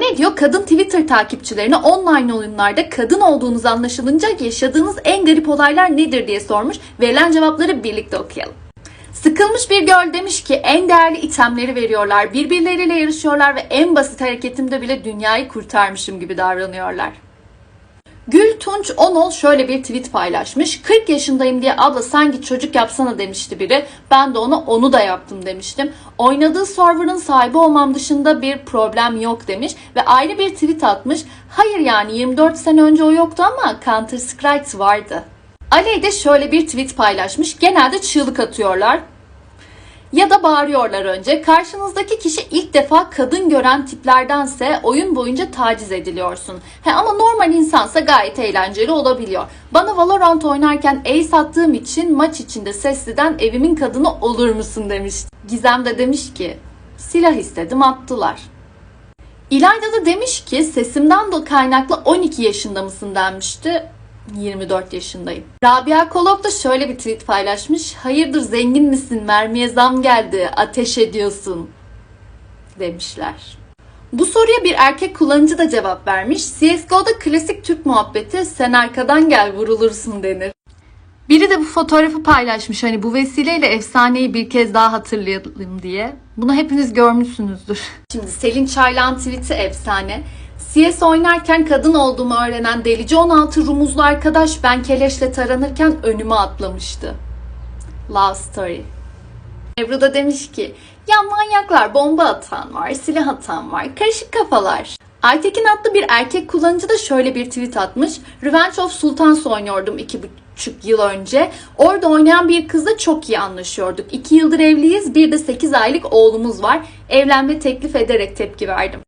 Ne diyor? Kadın Twitter takipçilerine online oyunlarda kadın olduğunuz anlaşılınca yaşadığınız en garip olaylar nedir diye sormuş. Verilen cevapları birlikte okuyalım. Sıkılmış bir göl demiş ki en değerli itemleri veriyorlar, birbirleriyle yarışıyorlar ve en basit hareketimde bile dünyayı kurtarmışım gibi davranıyorlar. Gül Tunç Onol şöyle bir tweet paylaşmış. 40 yaşındayım diye abla sanki çocuk yapsana demişti biri. Ben de ona onu da yaptım demiştim. Oynadığı server'ın sahibi olmam dışında bir problem yok demiş. Ve ayrı bir tweet atmış. Hayır yani 24 sene önce o yoktu ama Counter Strike vardı. Ali de şöyle bir tweet paylaşmış. Genelde çığlık atıyorlar. Ya da bağırıyorlar önce. Karşınızdaki kişi ilk defa kadın gören tiplerdense oyun boyunca taciz ediliyorsun. He ama normal insansa gayet eğlenceli olabiliyor. Bana Valorant oynarken ace attığım için maç içinde sesliden evimin kadını olur musun demiş. Gizem de demiş ki silah istedim attılar. İlayda da demiş ki sesimden de kaynaklı 12 yaşında mısın denmişti. 24 yaşındayım. Rabia Kolok da şöyle bir tweet paylaşmış. Hayırdır zengin misin? Mermiye zam geldi. Ateş ediyorsun. Demişler. Bu soruya bir erkek kullanıcı da cevap vermiş. CSGO'da klasik Türk muhabbeti sen arkadan gel vurulursun denir. Biri de bu fotoğrafı paylaşmış hani bu vesileyle efsaneyi bir kez daha hatırlayalım diye. Bunu hepiniz görmüşsünüzdür. Şimdi Selin Çaylak'ın tweet'i efsane. CS oynarken kadın olduğumu öğrenen delici 16 rumuzlu arkadaş ben keleşle taranırken önüme atlamıştı. Love story. Ebru da demiş ki ya manyaklar bomba atan var, silah atan var, karışık kafalar. Aytekin adlı bir erkek kullanıcı da şöyle bir tweet atmış. Revenge of Sultans oynuyordum iki buçuk yıl önce. Orada oynayan bir kızla çok iyi anlaşıyorduk. İki yıldır evliyiz, bir de 8 aylık oğlumuz var. Evlenme teklif ederek tepki verdim.